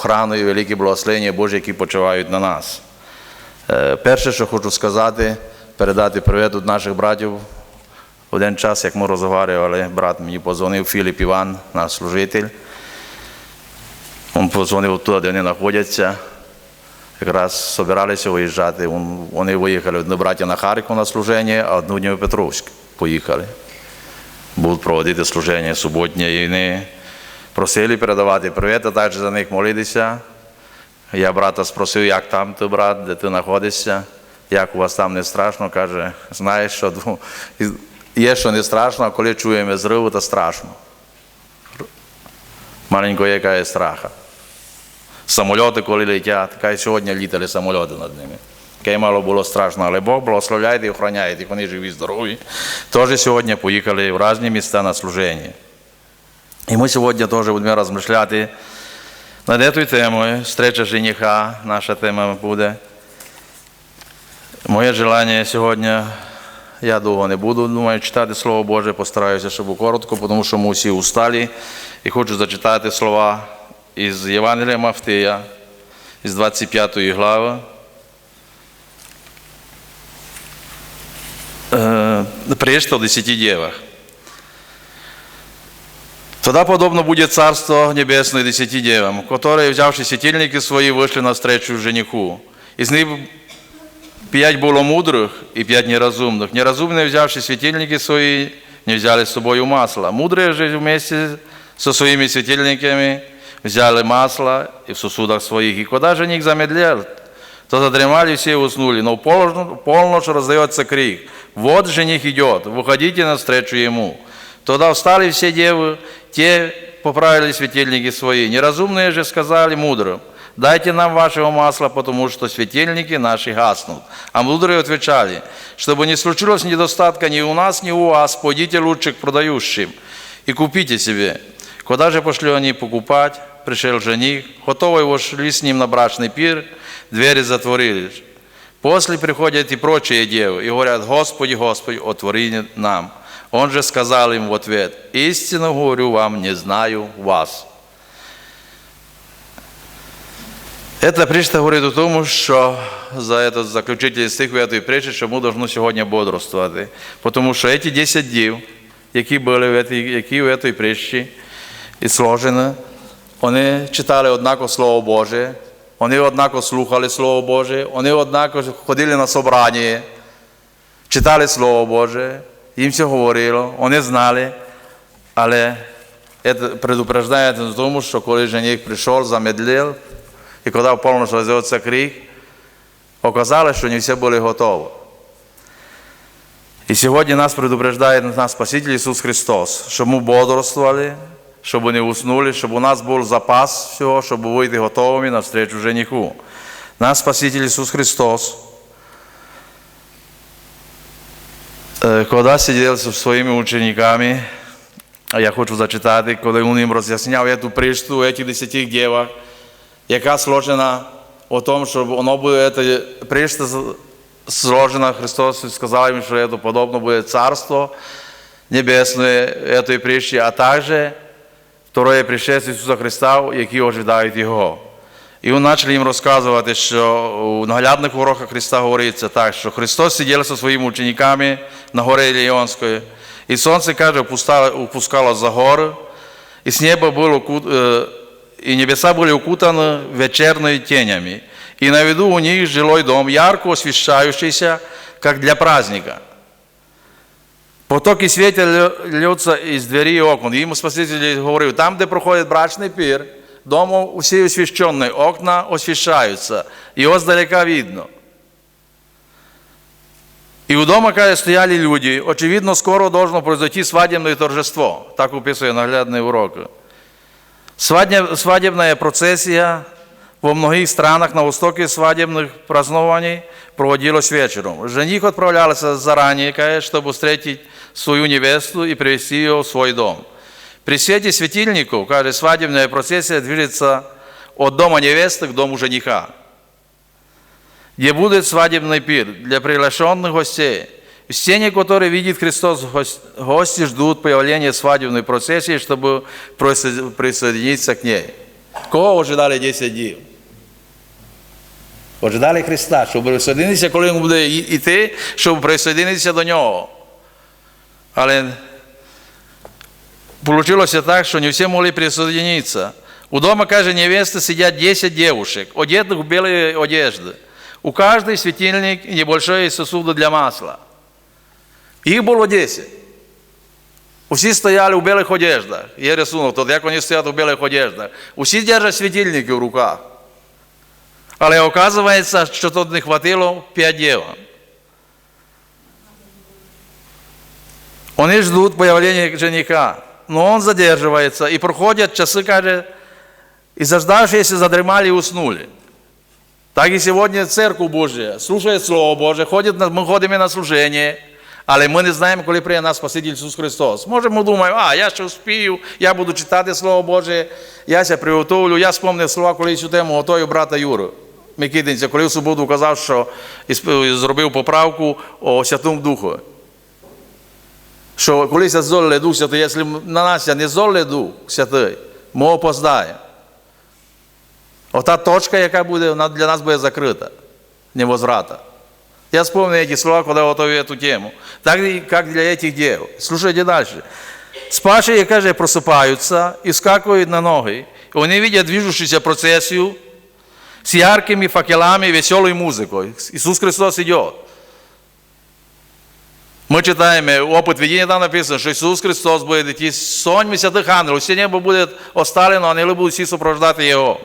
охрану і великі благословення Божі, які почувають на нас. Е, Перше, що хочу сказати, передати привіт від наших братів. Один час, як ми розмовляли, брат мені позвонив Філіп Іван, наш служитель. Він позвонив туди, де вони знаходяться. Якраз збиралися виїжджати. Вони виїхали одні браття на Харків на служення, а одну Дніпропетровськ поїхали. Будуть проводити служення суботнє. І вони просили передавати привіт, а також за них молитися. Я брата спросив, як там ти, брат, де ти знаходишся, як у вас там не страшно. Каже, знаєш, що є, що не страшно, а коли чуємо зриву, то страшно. Маленько є страха. Самольоти, коли летять, кай сьогодні літали самольоти над ними. Кай мало було страшно, але Бог благословляє і охороняє, їх, вони живі, здорові. Теж сьогодні поїхали в різні міста на служення. І ми сьогодні теж будемо розмишляти над цією темою. Встреча жениха, наша тема буде. Моє желання сьогодні, я довго не буду, думаю, читати Слово Боже, постараюся, щоб коротко, тому що ми всі усталі. І хочу зачитати слова із Євангелія Мафтия, із 25 глави. Е, Прежде о десяти девах. Тогда подобно будет Царство Небесное десяти девам, которые, взявши светильники свои, вышли навстречу жениху. Из них пять было мудрых и пять неразумных. Неразумные, взявши светильники свои, не взяли с собой масло. Мудрые же вместе со своими светильниками взяли масло и в сосудах своих. И когда жених замедлел, то задремали все и уснули. Но в полночь раздается крик. Вот жених идет, выходите навстречу ему. Тогда встали все девы, те поправили светильники свои. Неразумные же сказали мудрым, дайте нам вашего масла, потому что светильники наши гаснут. А мудрые отвечали, чтобы не случилось недостатка ни у нас, ни у вас, пойдите лучше к продающим и купите себе. Куда же пошли они покупать? Пришел жених, готовый вошли с ним на брачный пир, двери затворились. После приходят и прочие девы и говорят, Господи, Господи, отвори нам. Он же сказал им в ответ, истинно говорю вам, не знаю вас. Это причта говорить о тому, що за этот заключительний стих в этой притчі, що ми повинні сьогодні бодрствувати. Тому що ці 10 дів, які були в этой, які в этой притчі і сложені, вони читали однаково Слово Боже, вони однаково слухали Слово Боже, вони однаково ходили на собрання, читали Слово Боже, їм все говорило, вони знали, але це предупреждає в тому, що коли жених прийшов, замедлив, і коли в полночь розвився крик, оказалось, що не всі були готові. І сьогодні нас предупреждає наш Спаситель Ісус Христос, щоб ми бодрствували, щоб не уснули, щоб у нас був запас всього, щоб вийти готовими навстречу жениху. Наш Спаситель Ісус Христос, коли сидів зі своїми учениками, я хочу зачитати, коли він їм роз'ясняв цю притчу, ці десяти дівах, яка сложена о том, щоб воно буде, це притча сложена, Христос сказав їм, що це подобно буде Царство Небесне этой притчі, а також второе пришествие Ісуса Христа, які ожидають Його. І він почав їм розказувати, що у наглядних уроках Христа говориться так, що Христос сидів зі своїми учениками на горі Іліонської, і сонце, каже, опускало за гору, і з неба було, э, и небеса были укутаны вечерными тенями, и на виду у них жилой дом, ярко освещающийся, как для праздника. Потоки света льются из двери и окон. Ему Спаситель говорил, там, где проходит брачный пир, дом все освещенный, окна освещаются, его сдалека видно. И у дома, когда стояли люди, очевидно, скоро должно произойти свадебное торжество. Так описывает наглядный урок. Свадебная процессия во многих странах на востоке свадебных празднований проводилась вечером. Жених отправлялся заранее, чтобы встретить свою невесту и привести ее в свой дом. При свете светильников, кажется, свадебная процессия движется от дома невесты к дому жениха, где будет свадебный пир для приглашенных гостей. В сцене, который видит Христос, гости ждут появления свадебной процессии, чтобы присоединиться к ней. Кого ожидали 10 днів? Ожидали Христа, щоб присоединитися, коли він буде й- йти, щоб присоединитися до нього. Але Получилось так, что не все могли присоединиться. У дома, каже, невесты сидят 10 девушек, одетых в белые одежды. У каждой светильник и небольшие сосуды для масла. Їх було 10. Усі стояли у білих одеждах. Є рисунок, тут як вони стоять у білих одеждах. Усі держать світильники в руках. Але оказується, що тут не хватило 5 дівок. Они ждут появления жениха, но он задерживается, и проходят часы, каже, и заждавшиеся задремали и уснули. Так и сегодня Церковь Божия слушает Слово Божие, ходит, мы ходим на служение, але ми не знаємо, коли прийде нас Спаситель Ісус Христос. Може, ми думаємо, а, я ще успію, я буду читати Слово Боже, я ся приготовлю, я спомнив слова, коли цю тему готую брата Юру. Микитинця, коли в суботу казав, що зробив поправку о Святому Духу що коли ся золе Дух Святий, якщо на нас не золе Дух Святий, ми опоздаємо. Ота точка, яка буде, вона для нас буде закрита, невозврата. Я вспомнил эти слова, когда готовил эту тему. Так и как для этих дел. Слушайте дальше. Спавшие, каже, просыпаются и скакивают на ноги. И они видят движущуюся процессию с яркими факелами и веселой музыкой. Иисус Христос идет. Ми читаємо опит видіння, там написано, що Ісус Христос буде йти з соньми святих ангелів. Все небо буде осталено, а вони будуть всі супровождати Його.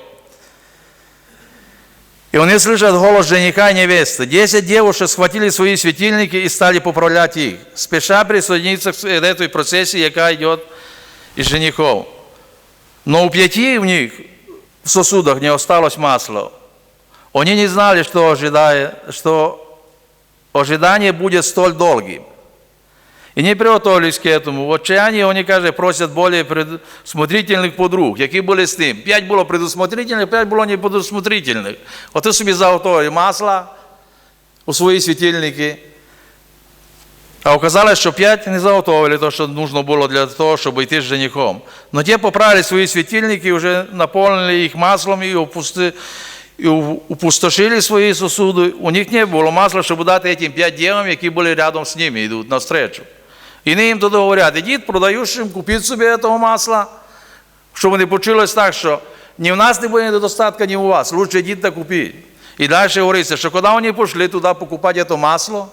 И они слышат голос жениха и невесты. Десять девушек схватили свои светильники и стали поправлять их, спеша присоединиться к этой процессии, яка идет из женихов. Но у пяти в них в сосудах не осталось масла. Они не знали, что, ожидая, что ожидание будет столь долгим. И не приготовились к этому. В отчаянии они, каже, просят более предусмотрительных подруг, які були з тим. П'ять було предусмотрительних, п'ять було не предусмотрительних. От ти собі заготовили масла у свої світильники. А оказалось, що п'ять не заготовили то, що нужно було для того, щоб йти з женихом. Но ті поправили свої світильники, вже наповнили їх маслом і опусти, і упустошили свої сосуди. У них не було масла, щоб дати цим п'ять дівам, які були рядом з ними, йдуть навстречу. І не їм туди говорять, ідіть, продаючим, купіть собі цього масла, щоб вони почулось так, що ні в нас не буде недостатка, ні у вас. Лучше йдіть та купіть. І далі говориться, що коли вони пішли туди покупати це масло,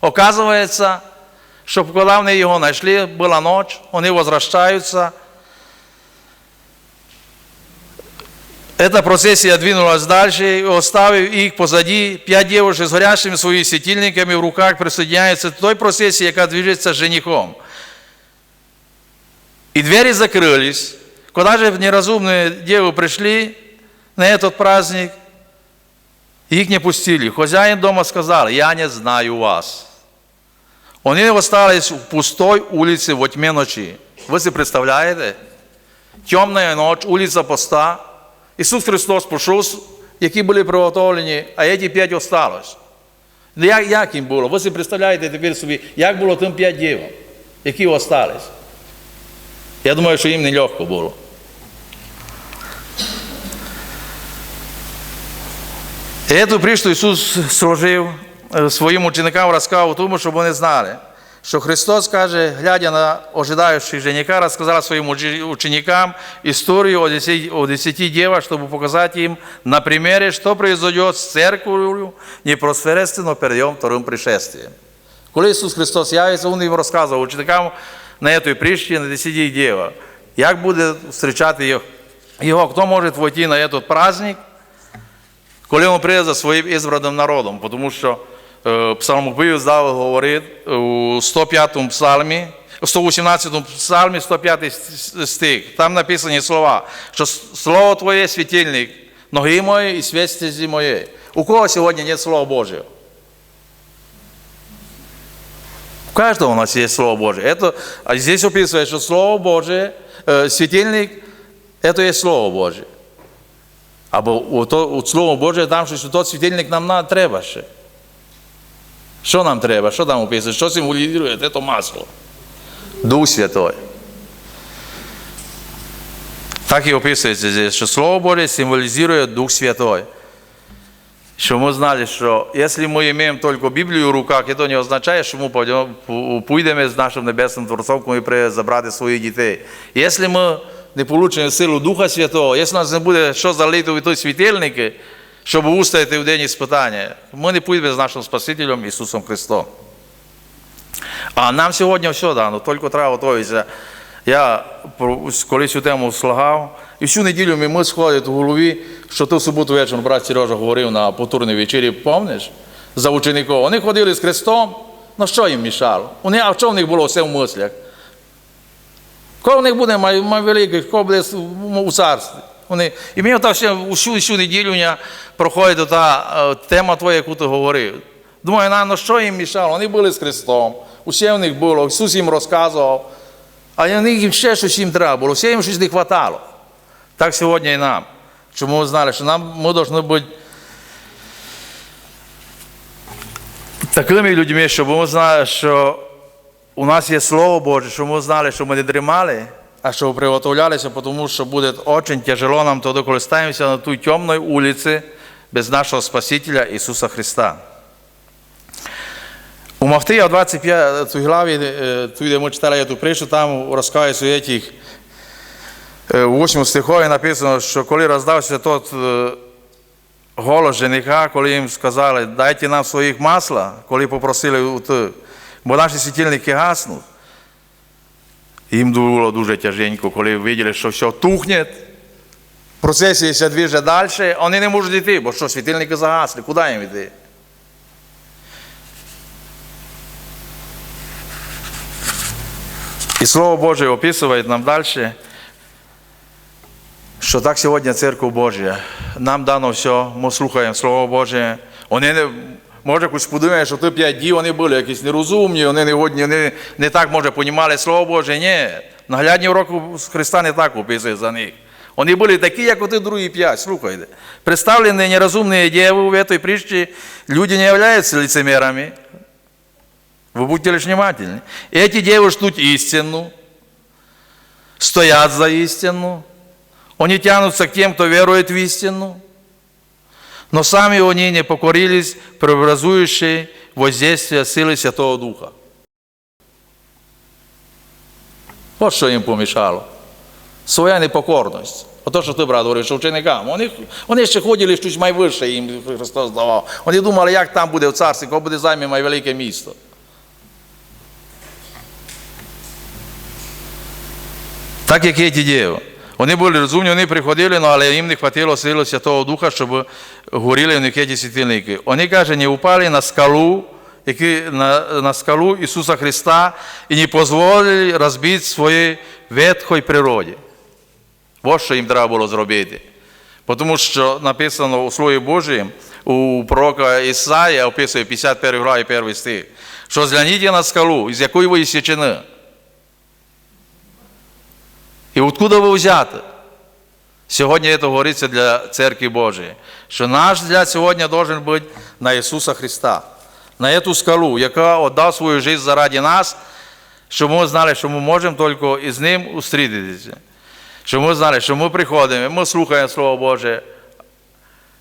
оказується, що коли вони його знайшли, була ніч, вони возвращаються, Эта процессия двинулась дальше, и оставив их позади, пять девушек с горящими своими светильниками в руках присоединяются к той процессии, яка движется с женихом. И двери закрылись. Когда же неразумные девы пришли на этот праздник, их не пустили. Хозяин дома сказал, я не знаю вас. Они остались в пустой улице во тьме ночи. Вы себе представляете? Темная ночь, улица пуста. Ісус Христос пішов, які були приготовлені, а ці п'ять осталось. Ну, Як, як їм було? Ви собі представляєте тепер собі, як було тим п'ять дівам, які остались. Я думаю, що їм не легко було. І Эту Ісус служив е, своїм ученикам розказав тому, щоб вони знали, що Христос каже, глядя на ожидаючих жениха, розказав своїм ученикам історію о десяти, о десяти девах, щоб показати їм на примере, що произойдет з церков'ю непосредственно перед Його вторым пришествием. Коли Ісус Христос явиться, Він їм розказував ученикам на цій притчі, на десяти дівах, як буде зустрічати його, хто може войти на цей праздник, коли він прийде за своїм ізбраним народом, тому що е, псалмопівець Давид говорить у 105 псалмі, у 118 псалмі, 105 с- стих, там написані слова, що слово Твоє світильник, ноги мої і світ стезі моєї. У кого сьогодні нет Слова Божьего? У каждого у нас есть Слово Божие. Это, а здесь описывается, что Слово Божие, э, светильник, это есть Слово Божие. Або у, то, у Слово Боже там, що тот світильник нам на, треба ще. Що нам треба? Що там описує? Що символізує? Це масло. Дух Святой. Так и описывается здесь, что Слово Божие символизирует Дух Святой. Что мы знали, что если мы имеем только Библию в руках, это не означает, что мы пойдем, пойдем с нашим Небесным Творцом, коли прийде забрати своїх дітей. Якщо ми не получимо силу Духа Святого, якщо у нас не буде що залити в той світильники, щоб устояти в день іспитання, ми не підемо з нашим Спасителем Ісусом Христом. А нам сьогодні все дано, тільки треба готуватися. Я колись цю тему слагав, і всю неділю ми, сходить в голові, що ти в суботу вечором брат Сережа говорив на повторній вечері, помниш, за учеників. Вони ходили з Христом, ну що їм мішало? Вони, а що в них було все в мислях? Кого в них буде великий, кого буде у царстві? Вони, і мені так ще всю, всю неділю проходить та е, тема твоя, яку ти говорив. Думаю, на, ну що їм мішало? Вони були з Христом, усе в них було, Ісус їм розказував, а них їм ще щось їм треба було, все їм щось не хватало. Так сьогодні і нам. Чому ми знали, що нам ми повинні бути такими людьми, щоб ми знали, що у нас є Слово Боже, щоб ми знали, що ми не дрімали, а щоб приготовлялися, тому що буде дуже тяжело нам тоді, коли ставимося на тій темній вулиці без нашого Спасителя Ісуса Христа. У Махтия 25 главі, е, тут, де ми читали цю притчу, там розказується у цих е, у 8 стихові написано, що коли роздався тот е, голос жениха, коли їм сказали, дайте нам своїх масла, коли попросили, бо наші світильники гаснуть. Їм було дуже тяженько, коли бачили, що все тухне, процесія двіже далі, вони не можуть йти, бо що, світильники загасли, куди їм йти? І Слово Боже описує нам далі, що так сьогодні церква Божа. Нам дано все, ми слухаємо Слово Боже. Вони не, може хтось подумає, що ти п'ять днів вони були якісь нерозумні, вони не годні, вони не так, може, понімали Слово Боже. Ні. Наглядні уроки з Христа не так описує за них. Вони були такі, як оти другі п'ять. Слухайте. Представленные неразумные девы в этой притче, люди не являются лицемерами. Вы будьте лишь внимательны. Эти девы ждут истину, стоят за истину, они тянутся к тем, кто верует в истину, но сами они не покорились преобразующей воздействия силы Святого Духа. От що їм помішало. Своя непокорність. Ото, що ти, брат, говорив, що ученикам. Вони, вони ще ходили щось майвище, їм Христос давав. Вони думали, як там буде в царстві, коли буде займе майвелике місто. Так як є ті діви. Вони були розумні, вони приходили, ну, але їм не хватило сили Святого Духа, щоб горіли в них ті світильники. Вони, каже, не упали на скалу, які, на, на скалу Ісуса Христа і не дозволили розбити своїй ветхої природі. Ось що їм треба було зробити. Тому що написано у Слові Божому, у пророка Ісая описує 51 главі 1 стих, що згляніть на скалу, із якої ви січени. І откуда ви взяти? Сьогодні це говориться для церкви Божої, що наш взгляд сьогодні должен бути на Ісуса Христа, на цю скалу, яка віддав свою життя заради нас, щоб ми знали, що ми можемо тільки із Ним устрітитися. Щоб ми знали, що ми приходимо, ми слухаємо Слово Боже,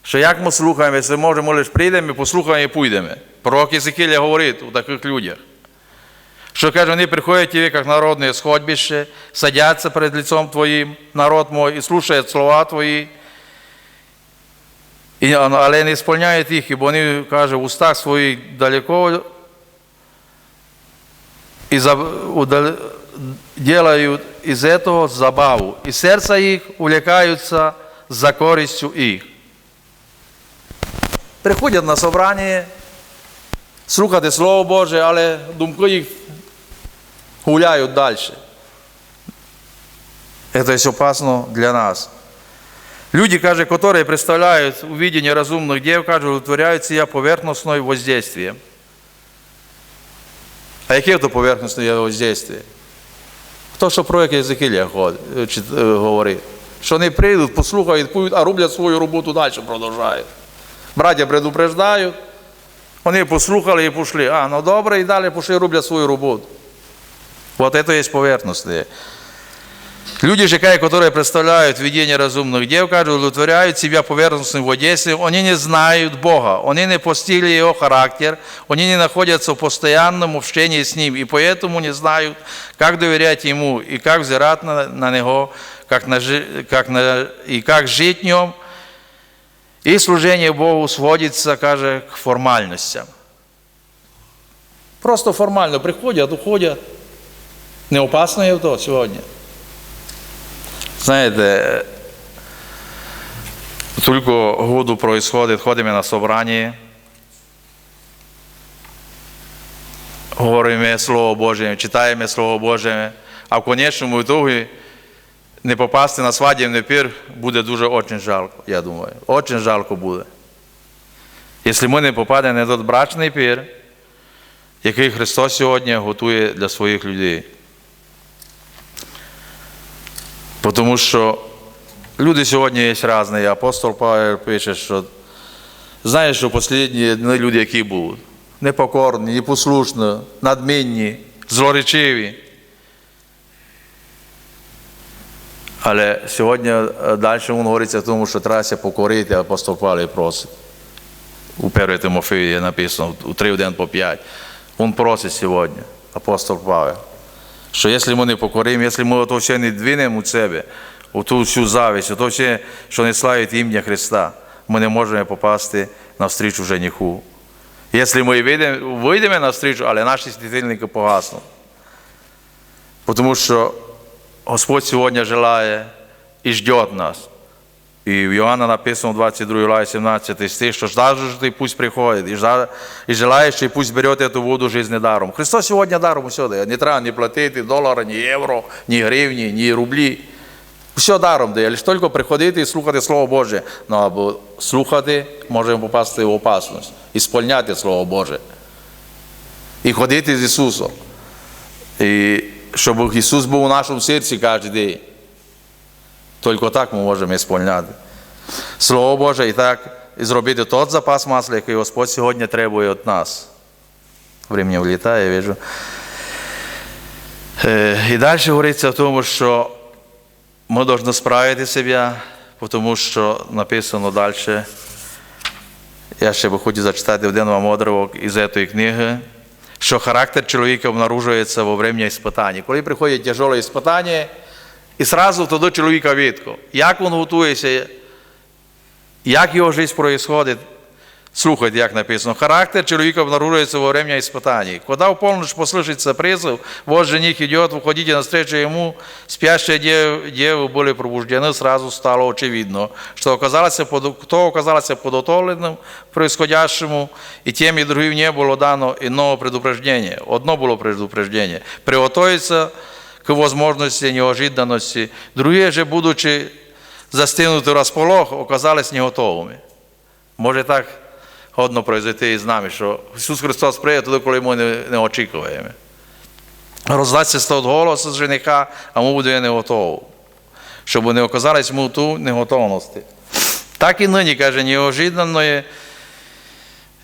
що як ми слухаємо, якщо можемо лише прийдемо, послухаємо і підемо. Пророк Єзекілля говорить у таких людях. Що каже, вони приходять тебе, як народне сходбище, садяться перед лицом Твоїм, народ мой, і слушають слова Твої, і, але не сповняють їх, бо вони, каже, в устах своїх далеко і удал, из этого забаву, і серця їх увлекаються за користю їх. Приходять на собрання, слухати Слово Боже, але думки їх гуляють далі. Это есть опасно для нас. Люди, каже, которые представляют увидение разумных дев, каже, удовлетворяют себя поверхностное воздействием. А яке то поверхностне воздействие? То, що про яке Єзекілля говорить. Що вони прийдуть, послухають, поють, а роблять свою роботу далі, продовжують. Браття предупреждають, вони послухали і пішли. А, ну добре, і далі пішли роблять свою роботу. Вот это есть поверхностное. Люди же, которые представляют видение разумных дев, кажут, удовлетворяют себя поверхностным в Одессе, они не знают Бога, они не постигли Его характер, они не находятся в постоянном общении с Ним, и поэтому не знают, как доверять Ему и как взирать на, на Него, как на, жи- как на, и как жить в Нем. И служение Богу сводится, каже, к формальностям. Просто формально приходять, уходять. не опасно є то сьогодні. Знаєте, тільки году происходит, ходимо на собрання, говоримо Слово Боже, читаємо Слово Боже, а в конечному ітогі не попасти на свадібний пір буде дуже очень жалко, я думаю. Очень жалко буде. Якщо ми не попадемо на той брачний пір, який Христос сьогодні готує для своїх людей. Тому що люди сьогодні є різні. Апостол Павел пише, що знаєш, що останні дні люди, які будуть непокорні, непослушні, надмінні, злоречиві. Але сьогодні е, далі він говориться в тому, що треба покорити, апостол Павел просить. У 1 Тимофеї написано у 3 1 по 5. Він просить сьогодні, апостол Павел, що якщо ми не покоримо, якщо ми ото все не двинемо у себе, у ту всю завість, у то все, що не славить ім'я Христа, ми не можемо попасти на встрічу жениху. Якщо ми вийдемо на встрічу, але наші світильники погаснуть. Тому що Господь сьогодні желає і ждет нас. І в Іоанна написано в 22 главі 17 стих, що ждажущий пусть приходить, і, жда, і желаючий пусть берет эту воду жизни даром. Христос сьогодні даром усе дає. Не треба ні платити долара, ні євро, ні гривні, ні рублі. Все даром дає, лише тільки приходити і слухати Слово Боже. Ну або слухати, можемо попасти в опасність. І сповняти Слово Боже. І ходити з Ісусом. І щоб Ісус був у нашому серці кожен день. Тільки так ми можемо сповняти. Слово Боже, і так і зробити той запас масла, який Господь сьогодні требує від нас. Времени влітає, я вижу. Е, І далі говориться в тому, що ми повинні справити себе, тому що написано далі. Я ще би хотів зачитати один вам одривок із цієї книги, що характер чоловіка обнаружується во время іспитання. Коли приходять тяжелі іспитання, і сразу тоді чоловіка видко, як він готується, як його життя происходит. Слухайте, як написано. Характер чоловіка обнаружується во время испытаний. Когда в полночь послышится призыв, вот жених идет, выходите навстречу ему, спящие девы, девы были пробуждены, сразу стало очевидно, что оказалось, под- кто оказался подготовленным к происходящему, и тем и другим не было дано иного предупреждения. Одно было предупреждение. Приготовиться к возможности неожиданности. Другие же, будучи застигнуты в располох, оказались не готовыми. Може так годно произойти і з нами, що Ісус Христос прийде туди, коли ми не, не очікуємо. Роздасться стот голос з жениха, а ми будемо не готові. Щоб не оказались ми ту неготовності. Так і нині, каже, неожиданное,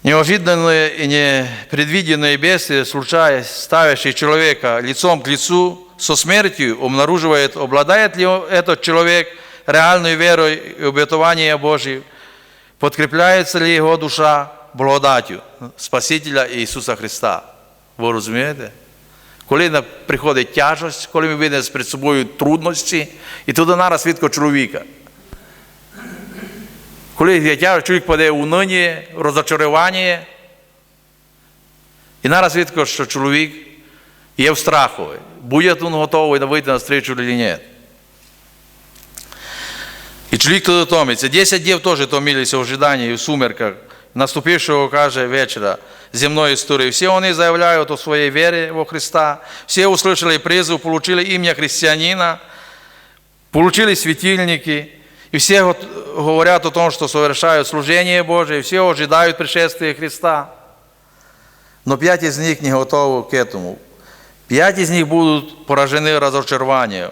неожиданное и непредвиденное бедствие, случаясь, ставящее человека лицом к лицу со смертью, обнаруживает, обладает ли этот человек реальной верой и обетованием Божьим, подкрепляється ли його душа благодаттю Спасителя Ісуса Христа. Ви розумієте? Коли приходить тяжость, коли ми видимо перед собою трудності, і туди нараз відко чоловіка. Коли є тяжость, чоловік паде у нині, розочарування, і нараз відко, що чоловік є в страху. Буде він готовий вийти на встречу чи ні. І чоловік туди томиться. Десять дів теж томилися в ожиданні і в сумерках наступившого, каже, вечора земної історії. Всі вони заявляють о своїй вірі во Христа, всі услышали призыв, получили ім'я християнина, получили светильники, и все гот- говорят о том, что совершают служение Божие, и все ожидают пришествия Христа. Но пять из них не готовы к этому. Пять из них будут поражены разочарованием.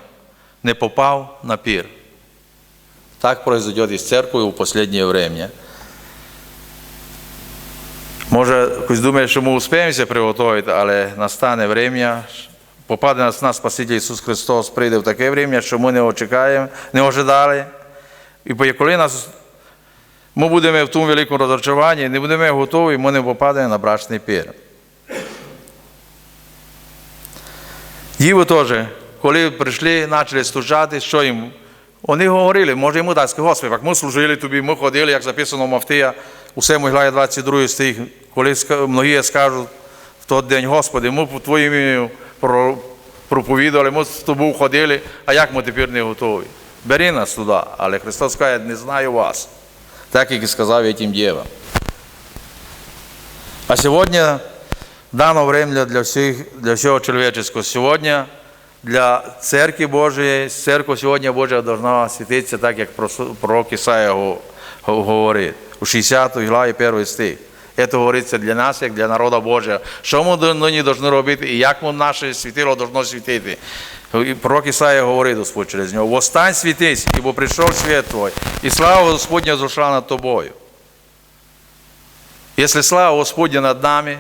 Не попав на пир. Так произойдет и с церковью в последнее время. Може, хтось думає, що ми успіємося приготувати, але настане время, попаде на нас Спаситель Ісус Христос, прийде в таке время, що ми не очікаємо, не ожидали. І коли нас ми будемо в тому великому розочаруванні, не будемо готові, ми не попадемо на брачний пір. Діви теж, коли прийшли, почали служати, що їм? Вони говорили, може йому сказати, Господи, як ми служили тобі, ми ходили, як записано в Мавтія, у 7 главі 22 стих, коли многі скажуть в той день, Господи, ми по Твоїм ім'ю про- проповідували, ми з тобою ходили, а як ми тепер не готові? Бери нас туди, але Христос каже, не знаю вас, так як і сказав тим дівам. А сьогодні дано время для, всіх, для всього чоловічого. Сьогодні для церкви Божої, церква сьогодні Божа должна світитися так, як пророк Ісая го- го- говорить. У 60 главі 1 стих. Це говориться для нас, як для народу Божого. Що ми нині повинні робити і як ми наше світило должно світити. І Пророк Ісая говорить Господь через нього. Востань світись, ібо прийшов світ Твой, і слава Господня зійшла над тобою. Если слава Господня над нами,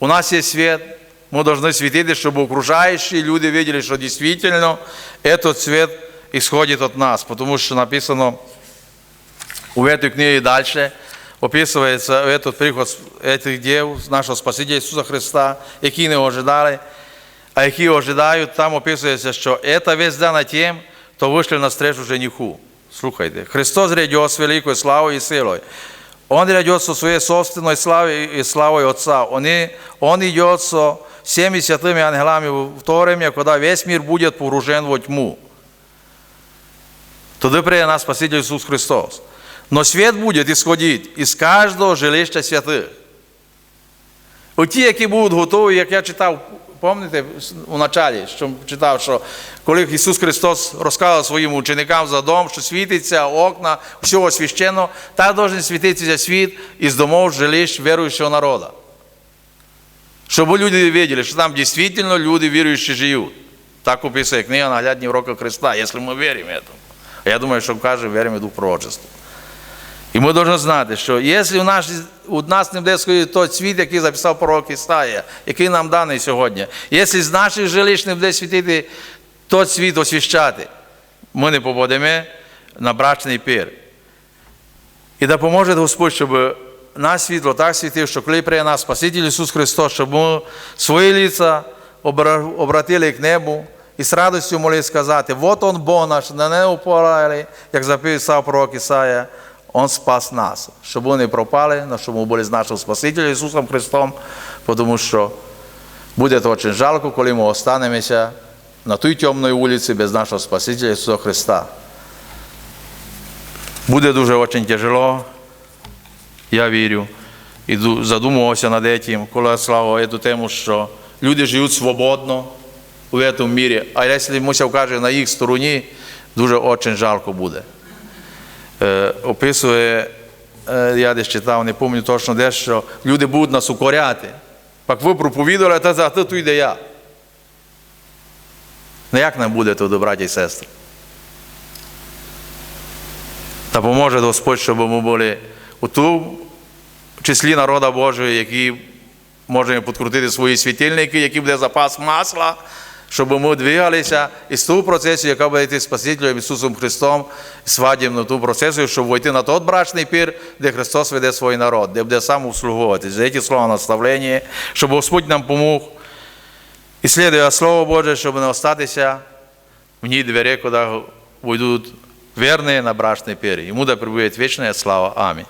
у нас есть свет, мы должны светить, чтобы окружающие люди видели, что действительно этот свет исходит от нас, потому что написано в этой книге дальше, описывается этот приход этих дев, нашего Спасителя Ісуса Христа, які не ожидали, а які ожидають, там описується, що это весь дано тем, то вышли навстречу жениху. Слухайте, Христос грядет с великой славой и силой. Он грядет со своей собственной славой и славой Отца. Он, и- он идет со всеми святыми ангелами в то время, когда весь мир будет погружен во тьму. Туди прийде нас Спаситель Ісус Христос. Но свет буде ісходити із кожного жилища святих. Оті, які будуть готові, як я читав, пам'ятаєте, у началі, що читав, що коли Ісус Христос розказав своїм ученикам за дом, що світиться окна, все освящено, так должен світитися світ із домов жилищ віруючого народу. Щоб люди видели, що там дійсно люди віруючі живуть. Так описує книга «Наглядні уроки Христа, якщо ми віримо. А я думаю, що каже, віримо в дух пророчества. І ми повинні знати, що якщо у нас, у нас не буде той світ, який записав пророк Ісая, який нам даний сьогодні, якщо з наших жилищ не буде світити той світ освіщати, ми не попадемо на брачний пір. І допоможе Господь, щоб наш світло так світив, що коли прийде нас Спаситель Ісус Христос, щоб ми свої лица обратили к небу і з радістю могли сказати, вот Он Бог наш, на небо порали, як записав пророк Ісая, Он спас нас, щоб не пропали, но щоб ми були з нашим Спасителем Ісусом Христом, тому що буде дуже жалко, коли ми останемося на той темній вулиці без нашого Спасителя Ісуса Христа. Буде дуже очень тяжело, я вірю. І задумувався над этим, коли слава цю тему, що люди живуть свободно у цьому мірі, а якщо ми каже на їх стороні, дуже очень жалко буде. Е, описує, е, я десь читав, не пам'ятаю точно де, що люди будуть нас укоряти. Пак ви проповідували, а та тут йде я. Ну як нам буде то, браті і сестри? Та поможе Господь, щоб ми були у ту числі народа Божого, які можемо підкрутити свої світильники, який буде запас масла, щоб ми двигалися із того процесу, яка буде йти Спасителем Ісусом Христом, свадібну ту процесу, щоб войти на той брачний пір, де Христос веде свій народ, де буде сам обслуговувати. За ці слова наставлення, щоб Господь нам помог. І слідує Слово Боже, щоб не остатися в ній двері, куди войдуть верные на брачный пир. Ему да пребудет вечная слава. Аминь.